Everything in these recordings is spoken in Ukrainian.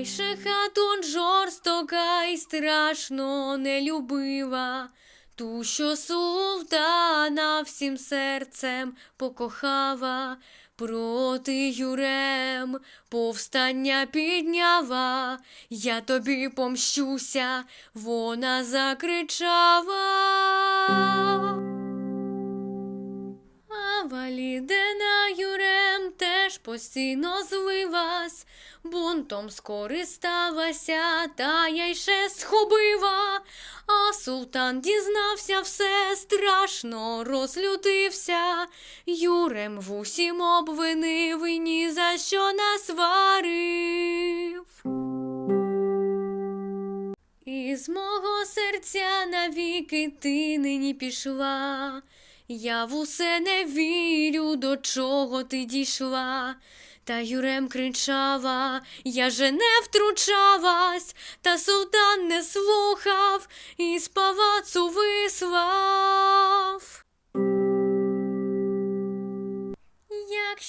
Ай, шехатун жорстока і страшно не любила, ту, що султана всім серцем покохава, проти юрем повстання підняла, я тобі помщуся, вона закричала. Постійно злилась, бунтом скористалася, та я й ще схопила. А султан дізнався все, страшно розлютився. Юрем в усім обвинив і ні за що не сварив. Із мого серця навіки ти нині пішла. Я в усе не вірю, до чого ти дійшла. Та Юрем кричала, я же не втручалась, та султан не слухав і з палацу вислав.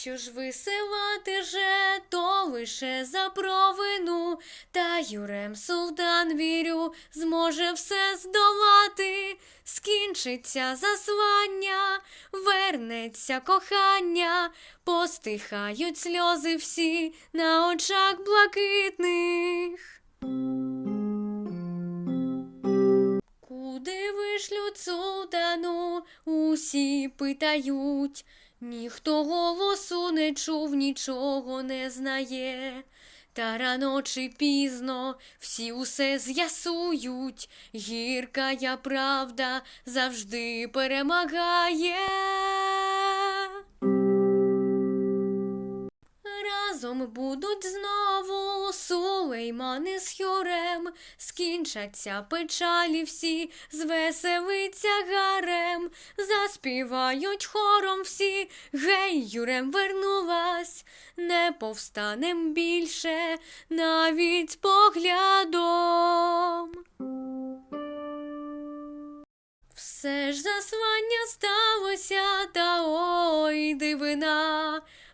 Якщо ж висилати же, то лише за провину, та Юрем Султан, вірю, зможе все здолати, скінчиться заслання, вернеться кохання, постихають сльози всі на очах блакитних. Усі питають, ніхто голосу не чув, нічого не знає. Та рано чи пізно всі усе з'ясують, гірка я правда завжди перемагає. Разом будуть знову Сулейман із Юрем, скінчаться печалі всі, звеселиться гарем, заспівають хором всі, гей, Юрем вернулась, не повстанем більше, навіть поглядом. Все ж заслання сталося, та ой дивина.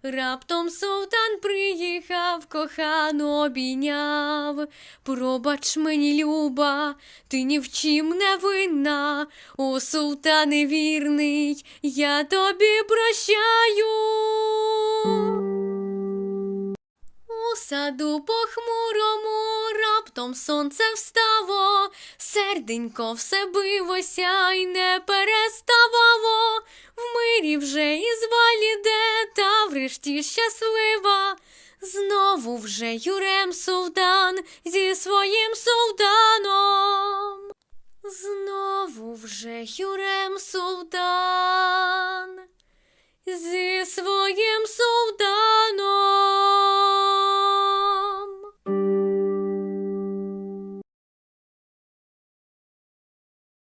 Раптом султан приїхав, кохану обійняв. Пробач мені, люба, ти ні в чим не винна. О, султане вірний, я тобі прощаю. У саду похмурому раптом сонце встало, серденько все билося й не переставало. В мирі вже із валіде, та врешті щаслива. Знову вже Юрем Султан зі своїм султаном. Знову вже Юрем Султан.